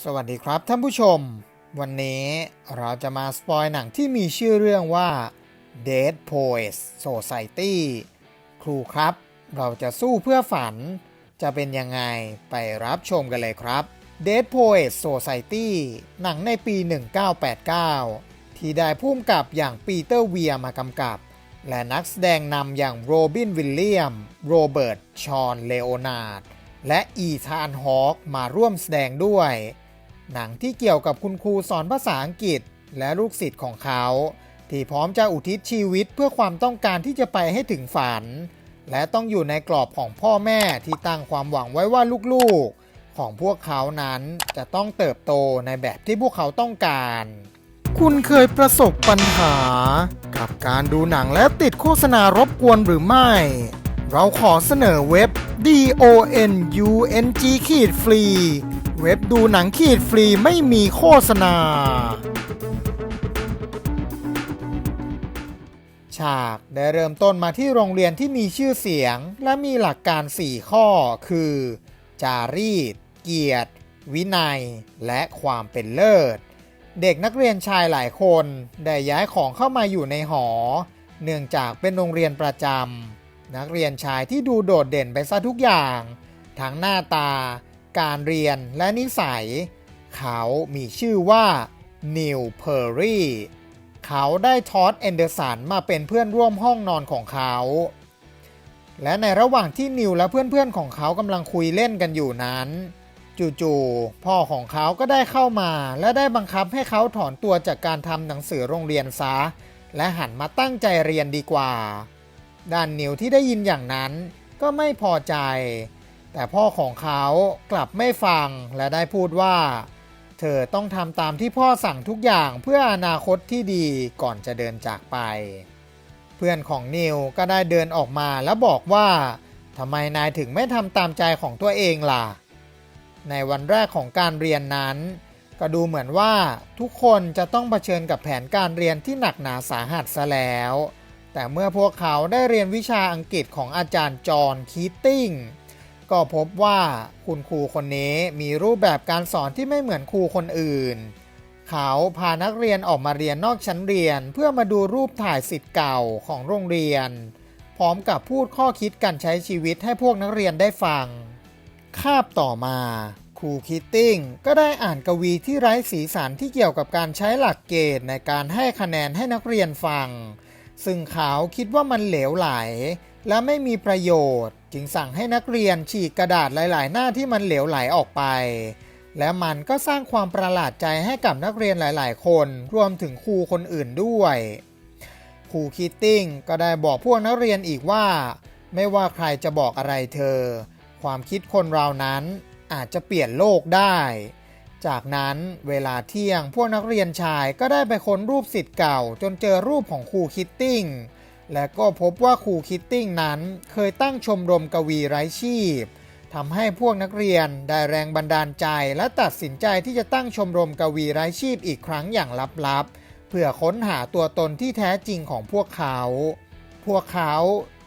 สวัสดีครับท่านผู้ชม วันนี้เราจะมาสปอยหนังที่มีชื่อเรื่องว่า Dead Poets Society ครูครับ เราจะสู้เพื่อฝัน จะเป็นยังไงไปรับชมกันเลยครับ Dead Poets Society หนังในปี 1989 ที่ได้พุ่มกับอย่างปีเตอร์เวียมากำกับ และนักแสดงนำอย่างโรบินวิลเลียม โรเบิร์ต ชอน เลโอนาร์ด และอีธานฮอคมาร่วมแสดงด้วย หนังที่เกี่ยวกับคุณครูสอนภาษาอังกฤษ และลูกศิษย์ของเขา ที่พร้อมจะอุทิศชีวิตเพื่อความต้องการที่จะไปให้ถึงฝัน และต้องอยู่ในกรอบของพ่อแม่ที่ตั้งความหวังไว้ว่าลูกๆ ของพวกเขานั้นจะต้องเติบโตในแบบที่พวกเขาต้องการ คุณเคยประสบปัญหา กับการดูหนังแล้วติดโฆษณารบกวนหรือไม่ เราขอเสนอเว็บ DONUNG ขีดฟรี เว็บดูหนังขีดฟรีไม่มีโฆษณา ฉากได้เริ่มต้นมาที่โรงเรียนที่มีชื่อเสียง และมีหลักการ 4 ข้อคือ จารีต เกียรติ วินัย และความเป็นเลิศ เด็กนักเรียนชายหลายคน ได้ย้ายของเข้ามาอยู่ในหอ เนื่องจากเป็นโรงเรียนประจำนักเรียนชายที่ดูโดดเด่นไปซะทุกอย่าง ทั้งหน้าตา การเรียนและนิสัย เขามีชื่อว่านิวเพอร์รี่เขาได้ทอดแอนเดอร์สันมาเป็นเพื่อนร่วมห้องนอนของเขา และในระหว่างที่นิวและเพื่อนๆของเขากำลังคุยเล่นกันอยู่นั้น จู่ๆพ่อของเขาก็ได้เข้ามาและได้บังคับให้เขาถอนตัวจากการทำหนังสือโรงเรียนซะ และหันมาตั้งใจเรียนดีกว่า ด้านนิวที่ได้ยินอย่างนั้นก็ไม่พอใจ แต่พ่อของเขากลับไม่ฟังและได้พูดว่า เธอต้องทำตามที่พ่อสั่งทุกอย่างเพื่ออนาคตที่ดีก่อนจะเดินจากไป เพื่อนของนิวก็ได้เดินออกมาแล้วบอกว่าทำไมนายถึงไม่ทำตามใจของตัวเองล่ะ ในวันแรกของการเรียนนั้น ก็ดูเหมือนว่าทุกคนจะต้องเผชิญกับแผนการเรียนที่หนักหนาสาหัสซะแล้ว แต่เมื่อพวกเขาได้เรียนวิชาอังกฤษของอาจารย์จอห์นคีตติ้ง ก็พบว่าคุณครูคนนี้มีรูปแบบการสอนที่ไม่เหมือนครูคนอื่น เขาพานักเรียนออกมาเรียนนอกชั้นเรียน เพื่อมาดูรูปถ่ายสิทธิ์เก่าของโรงเรียน พร้อมกับพูดข้อคิดการใช้ชีวิตให้พวกนักเรียนได้ฟัง คาบต่อมาครูคิตติ้งก็ได้อ่านกวีที่ไร้สีสันที่เกี่ยวกับการใช้หลักเกณฑ์ในการให้คะแนนให้นักเรียนฟัง ซึ่งเขาคิดว่ามันเหลวไหล และไม่มีประโยชน์ จึงสั่งให้นักเรียนฉีกกระดาษหลาย ๆ หน้าที่มันเหลวไหลออกไป และมันก็สร้างความประหลาดใจให้กับนักเรียนหลาย ๆ คน รวมถึงครูคนอื่นด้วยครูคิตติ้งก็ได้บอกพวกนักเรียนอีกว่า ไม่ว่าใครจะบอกอะไรเธอ ความคิดคนเรานั้นอาจจะเปลี่ยนโลกได้ จากนั้นเวลาเที่ยงพวกนักเรียนชายก็ได้ไปค้นรูปสิทธิ์เก่า จนเจอรูปของครูคิตติ้ง และก็พบว่าครูคิตติ้งนั้นเคยตั้งชมรมกวีไร้ชีพทำให้พวกนักเรียนได้แรงบันดาลใจ และตัดสินใจที่จะตั้งชมรมกวีไร้ชีพอีกครั้งอย่างลับๆ เพื่อค้นหาตัวตนที่แท้จริงของพวกเขา พวกเขา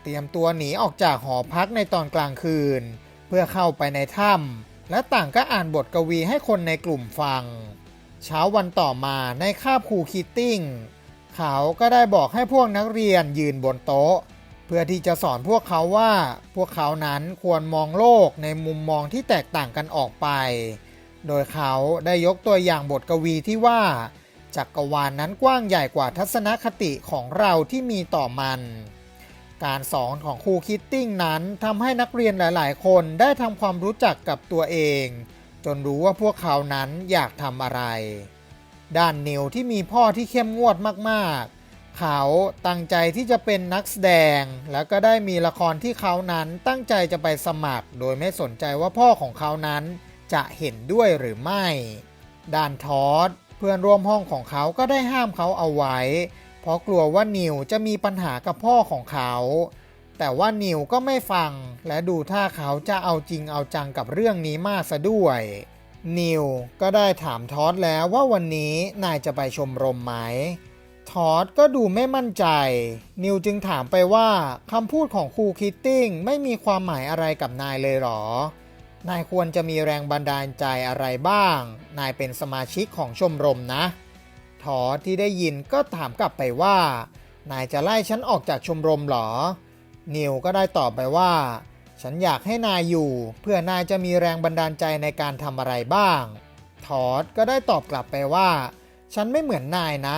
เตรียมตัวหนีออกจากหอพักในตอนกลางคืน เพื่อเข้าไปในถ้ำและต่างก็อ่านบทกวีให้คนในกลุ่มฟัง เช้าวันต่อมาในคาบครูคิตติ้ง เขาก็ได้บอกให้พวกนักเรียนยืนบนโต๊ะ เพื่อที่จะสอนพวกเขาว่าพวกเขานั้นควรมองโลกในมุมมองที่แตกต่างกันออกไป โดยเขาได้ยกตัวอย่างบทกวีที่ว่าจักรวาลนนั้นกว้างใหญ่กว่าทัศนคติของเราที่มีต่อมัน การสอนของครูคิตติ้งนั้นทำให้นักเรียนหลาย ๆ คนได้ทำความรู้จักกับตัวเอง จนรู้ว่าพวกเขานั้นอยากทำอะไร ด้านนิวที่มีพ่อที่เข้มงวดมากๆ เขาตั้งใจที่จะเป็นนักแสดง แล้วก็ได้มีละครที่เขานั้นตั้งใจจะไปสมัคร โดยไม่สนใจว่าพ่อของเขานั้นจะเห็นด้วยหรือไม่ ด้านทอดเพื่อนร่วมห้องของเขาก็ได้ห้ามเขาเอาไว้ เพราะกลัวว่านิวจะมีปัญหากับพ่อของเขา แต่ว่านิวก็ไม่ฟัง และดูท่าเขาจะเอาจริงเอาจังกับเรื่องนี้มากซะด้วย นิวก็ได้ถามทอดแล้วว่าวันนี้นายจะไปชมรมไหม ทอดก็ดูไม่มั่นใจ นิวจึงถามไปว่าคำพูดของครูคิตติ้งไม่มีความหมายอะไรกับนายเลยหรอ นายควรจะมีแรงบันดาลใจอะไรบ้าง นายเป็นสมาชิกของชมรมนะ ทอสที่ได้ยินก็ถามกลับไปว่า นายจะไล่ฉันออกจากชมรมหรอ นิวก็ได้ตอบไปว่า ฉันอยากให้นายอยู่ เพื่อนายจะมีแรงบันดาลใจในการทำอะไรบ้าง ทอสก็ได้ตอบกลับไปว่า ฉันไม่เหมือนนายนะ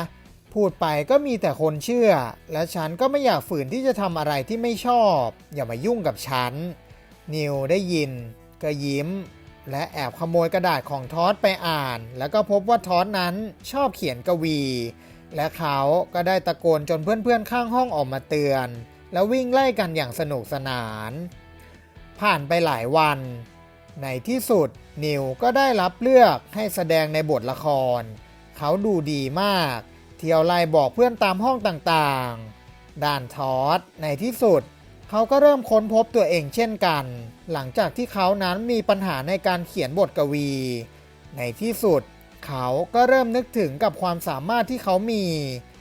พูดไปก็มีแต่คนเชื่อ และฉันก็ไม่อยากฝืนที่จะทำอะไรที่ไม่ชอบ อย่ามายุ่งกับฉัน นิวได้ยิน ก็ยิ้ม และแอบขโมยกระดาษของทอสไปอ่าน แล้วก็พบว่าทอสนั้นชอบเขียนกวี และเขาก็ได้ตะโกนจนเพื่อนๆข้างห้องออกมาเตือน แล้ววิ่งไล่กันอย่างสนุกสนาน ผ่านไปหลายวัน ในที่สุดนิวก็ได้รับเลือกให้แสดงในบทละคร เขาดูดีมาก เที่ยวไล่บอกเพื่อนตามห้องต่างๆ ด่านทอสในที่สุด เขาก็เริ่มค้นพบตัวเองเช่นกัน หลังจากที่เขานั้นมีปัญหาในการเขียนบทกวี ในที่สุด เขาก็เริ่มนึกถึงกับความสามารถที่เขามี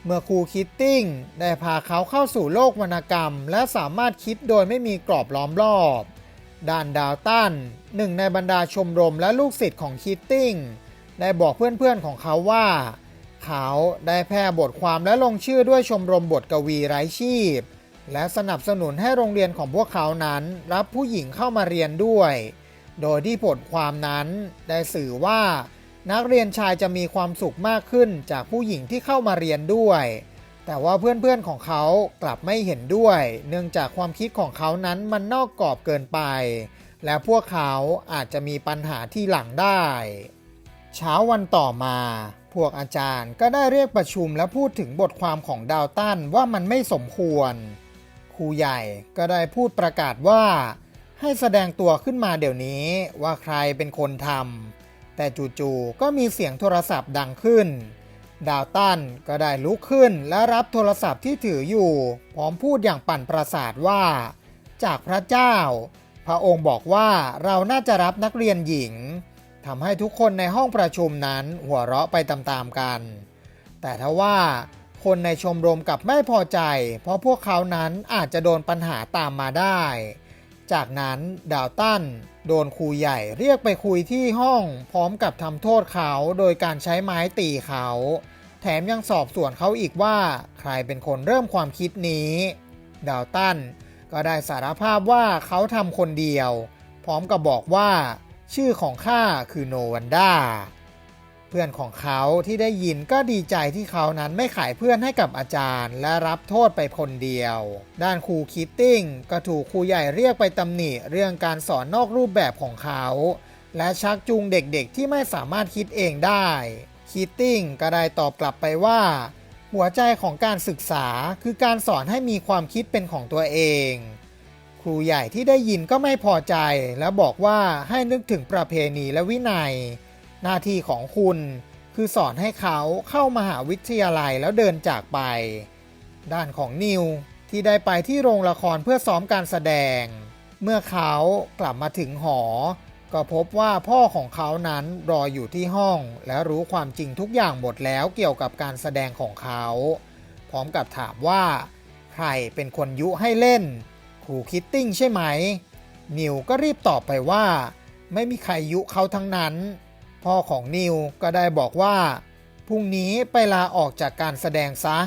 เมื่อครูคิตติ้งได้พาเขาเข้าสู่โลกวรรณกรรม และสามารถคิดโดยไม่มีกรอบล้อมรอบ ด้านดาวตันหนึ่งในบรรดาชมรมและลูกศิษย์ของคิตติ้ง ได้บอกเพื่อนๆของเขาว่า เขาได้แพร่บทความและลงชื่อด้วยชมรมบทกวีไร้ชีพ และสนับสนุนให้โรงเรียนของพวกเขานั้น รับผู้หญิงเข้ามาเรียนด้วย โดยที่บทความนั้นได้สื่อว่า นักเรียนชายจะมีความสุขมากขึ้นจากผู้หญิงที่เข้ามาเรียนด้วย แต่ว่าเพื่อนๆของเขากลับไม่เห็นด้วย เนื่องจากความคิดของเขานั้นมันนอกกรอบเกินไป และพวกเขาอาจจะมีปัญหาที่หลังได้ เช้าวันต่อมา พวกอาจารย์ก็ได้เรียกประชุมและพูดถึงบทความของดาวตันว่ามันไม่สมควร ครูใหญ่ก็ได้พูดประกาศว่า ให้แสดงตัวขึ้นมาเดี๋ยวนี้ว่าใครเป็นคนทำแต่จู่ๆก็มีเสียงโทรศัพท์ดังขึ้น ดาวตันก็ได้ลุกขึ้นและรับโทรศัพท์ที่ถืออยู่ พร้อมพูดอย่างปั่นประสาทว่า จากพระเจ้า พระองค์บอกว่าเราน่าจะรับนักเรียนหญิงทำให้ทุกคนในห้องประชุมนั้นหัวเราะไปตามๆกัน แต่ทว่าคนในชมรมกับไม่พอใจ เพราะพวกเขานั้นอาจจะโดนปัญหาตามมาได้ จากนั้นดาวตันโดนครูใหญ่เรียกไปคุยที่ห้องพร้อมกับทำโทษเขาโดยการใช้ไม้ตีเขา แถมยังสอบสวนเขาอีกว่าใครเป็นคนเริ่มความคิดนี้ ดาวตันก็ได้สารภาพว่าเขาทำคนเดียว พร้อมกับบอกว่า ชื่อของข้าคือโนวันด้า เพื่อนของเขาที่ได้ยินก็ดีใจที่เขานั้นไม่ขายเพื่อนให้กับอาจารย์ และรับโทษไปคนเดียว ด้านครูคิตติ้งก็ถูกครูใหญ่เรียกไปตำหนิเรื่องการสอนนอกรูปแบบของเขา และชักจูงเด็กๆที่ไม่สามารถคิดเองได้ คิตติ้งก็ได้ตอบกลับไปว่า หัวใจของการศึกษาคือการสอนให้มีความคิดเป็นของตัวเองครูใหญ่ที่ได้ยินก็ไม่พอใจ และบอกว่าให้นึกถึงประเพณีและวินัย หน้าที่ของคุณคือสอนให้เขาเข้ามหาวิทยาลัยแล้วเดินจากไป ด้านของนิวที่ได้ไปที่โรงละครเพื่อซ้อมการแสดง เมื่อเขากลับมาถึงหอ ก็พบว่าพ่อของเขานั้นรออยู่ที่ห้อง และรู้ความจริงทุกอย่างหมดแล้วเกี่ยวกับการแสดงของเขา พร้อมกับถามว่า ใครเป็นคนยุให้เล่นครูคิตติ้งใช่ไหม นิวก็รีบตอบไปว่า ไม่มีใครยุเขาทั้งนั้น พ่อของนิวก็ได้บอกว่าพรุ่งนี้ไปลาออกจากการแสดงซะ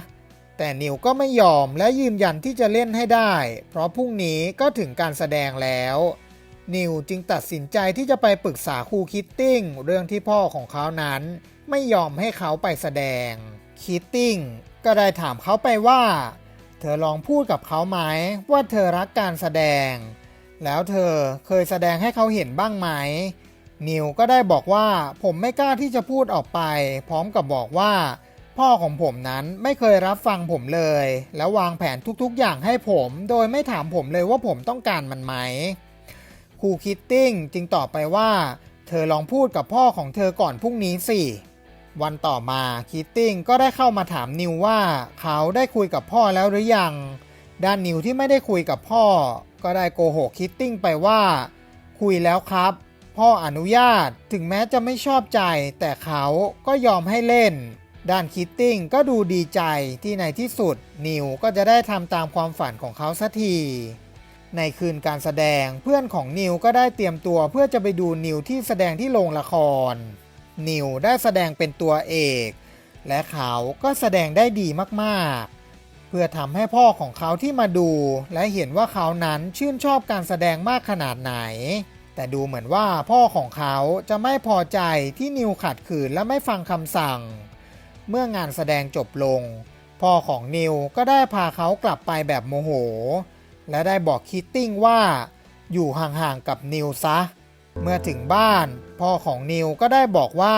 แต่นิวก็ไม่ยอมและยืนยันที่จะเล่นให้ได้ เพราะพรุ่งนี้ก็ถึงการแสดงแล้ว นิวจึงตัดสินใจที่จะไปปรึกษาครูคิตติ้งเรื่องที่พ่อของเขานั้น ไม่ยอมให้เขาไปแสดง คิตติ้งก็ได้ถามเขาไปว่า เธอลองพูดกับเขาไหมว่าเธอรักการแสดง แล้วเธอเคยแสดงให้เขาเห็นบ้างไหม นิวก็ได้บอกว่าผมไม่กล้าที่จะพูดออกไป พร้อมกับบอกว่า พ่อของผมนั้นไม่เคยรับฟังผมเลย แล้ววางแผนทุกๆ อย่างให้ผม โดยไม่ถามผมเลยว่าผมต้องการมันไหมครูคิตติ้งจึงตอบไปว่า เธอลองพูดกับพ่อของเธอก่อนพรุ่งนี้สิ วันต่อมาคิตติ้งก็ได้เข้ามาถามนิวว่าเขาได้คุยกับพ่อแล้วหรือยัง ด้านนิวที่ไม่ได้คุยกับพ่อ ก็ได้โกหกคิตติ้งไปว่า คุยแล้วครับ พ่ออนุญาตถึงแม้จะไม่ชอบใจ แต่เขาก็ยอมให้เล่น ด้านคิตติ้งก็ดูดีใจที่ในที่สุด นิวก็จะได้ทำตามความฝันของเขาสักที ในคืนการแสดงเพื่อนของนิวก็ได้เตรียมตัวเพื่อจะไปดูนิวที่แสดงที่โรงละคร นิวได้แสดงเป็นตัวเอก และเขาก็แสดงได้ดีมากๆเพื่อทำให้พ่อของเขาที่มาดู และเห็นว่าเขานั้นชื่นชอบการแสดงมากขนาดไหน แต่ดูเหมือนว่าพ่อของเขาจะไม่พอใจที่นิวขัดขืนและไม่ฟังคำสั่ง เมื่องานแสดงจบลง พ่อของนิวก็ได้พาเขากลับไปแบบโมโห และได้บอกคิตติ้งว่า อยู่ห่างๆกับนิวซะ เมื่อถึงบ้าน พ่อของนิวก็ได้บอกว่า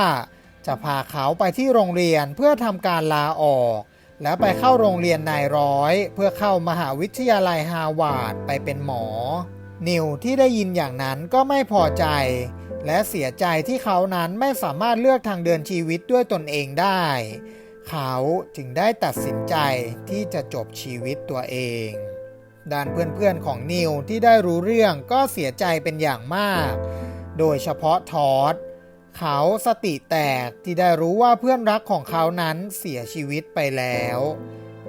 จะพาเขาไปที่โรงเรียนเพื่อทำการลาออก แล้วไปเข้าโรงเรียนนายร้อย เพื่อเข้ามหาวิทยาลัยฮาวาดไปเป็นหมอ นิวที่ได้ยินอย่างนั้นก็ไม่พอใจ และเสียใจที่เขานั้นไม่สามารถเลือกทางเดินชีวิตด้วยตนเองได้ เขาจึงได้ตัดสินใจที่จะจบชีวิตตัวเองด้านเพื่อนๆของนิวที่ได้รู้เรื่องก็เสียใจเป็นอย่างมาก โดยเฉพาะทอดเขาสติแตกที่ได้รู้ว่าเพื่อนรักของเขานั้นเสียชีวิตไปแล้ว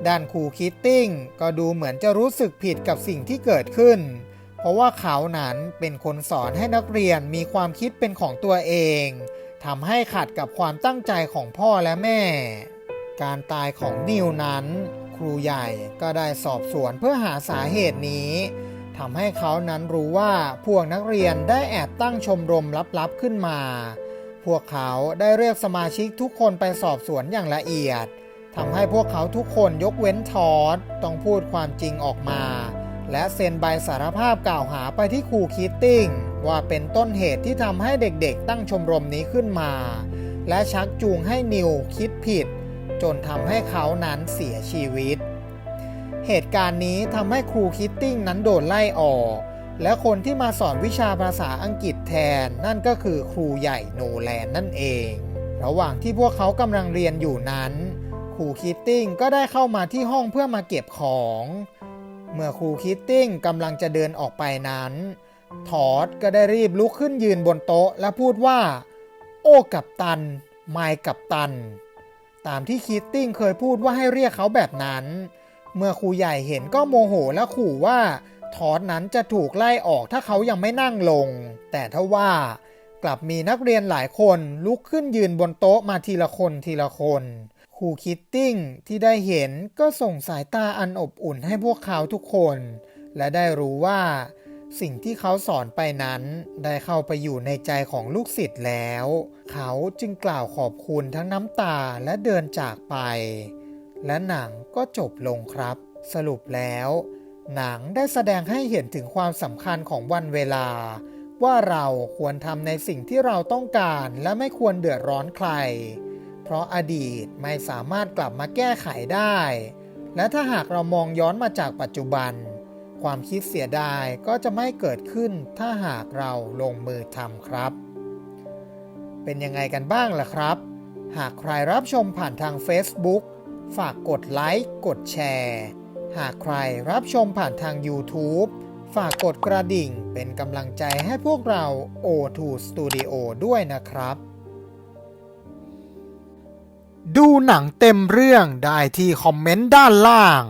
ด้านครูคิตติ้งก็ดูเหมือนจะรู้สึกผิดกับสิ่งที่เกิดขึ้น เพราะว่าเขานั้นเป็นคนสอนให้นักเรียนมีความคิดเป็นของตัวเองทำให้ขัดกับความตั้งใจของพ่อและแม่ การตายของนิวนั้น ครูใหญ่ก็ได้สอบสวนเพื่อหาสาเหตุนี้ทำให้เขานั้นรู้ว่าพวกนักเรียนได้แอบตั้งชมรมลับๆขึ้นมา พวกเขาได้เรียกสมาชิกทุกคนไปสอบสวนอย่างละเอียดทำให้พวกเขาทุกคนยกเว้นทอดต้องพูดความจริงออกมา และเซ็นใบสารภาพกล่าวหาไปที่ครูคิตติ้ง ว่าเป็นต้นเหตุที่ทำให้เด็กๆ ตั้งชมรมนี้ขึ้นมา และชักจูงให้นิวคิดผิด จนทำให้เขานั้นเสียชีวิต เหตุการณ์นี้ทำให้ครูคิตติ้งนั้นโดนไล่ออก และคนที่มาสอนวิชาภาษาอังกฤษแทนนั่นก็คือครูใหญ่โนแลนนั่นเอง ระหว่างที่พวกเขากำลังเรียนอยู่นั้นครูคิตติ้งก็ได้เข้ามาที่ห้องเพื่อมาเก็บของ เมื่อครูคิตติ้งกำลังจะเดินออกไปนั้น ทอดก็ได้รีบลุกขึ้นยืนบนโต๊ะและพูดว่า โอ้กับตัน ไม่กับตัน ตามที่คิตติ้งเคยพูดว่าให้เรียกเขาแบบนั้น เมื่อครูใหญ่เห็นก็โมโหและขู่ว่า ทอดนั้นจะถูกไล่ออกถ้าเขายังไม่นั่งลง แต่ถ้าว่ากลับมีนักเรียนหลายคนลุกขึ้นยืนบนโต๊ะมาทีละคนทีละคน รูคิตติ้งที่ได้เห็นก็ส่งสายตาอันอบอุ่นให้พวกเขาทุกคน และได้รู้ว่า สิ่งที่เขาสอนไปนั้น ได้เข้าไปอยู่ในใจของลูกศิษย์แล้ว เขาจึงกล่าวขอบคุณทั้งน้ำตาและเดินจากไป และหนังก็จบลงครับ สรุปแล้ว หนังได้แสดงให้เห็นถึงความสำคัญของวันเวลา ว่าเราควรทำในสิ่งที่เราต้องการและไม่ควรเดือดร้อนใคร เพราะอดีตไม่สามารถกลับมาแก้ไขได้ และถ้าหากเรามองย้อนมาจากปัจจุบัน ความคิดเสียดายก็จะไม่เกิดขึ้นถ้าหากเราลงมือทำครับ เป็นยังไงกันบ้างล่ะครับ หากใครรับชมผ่านทาง Facebook ฝากกดไลค์กดแชร์ หากใครรับชมผ่านทาง YouTube ฝากกดกระดิ่งเป็นกำลังใจให้พวกเรา O2 Studio ด้วยนะครับ ดูหนังเต็มเรื่องได้ที่คอมเมนต์ด้านล่าง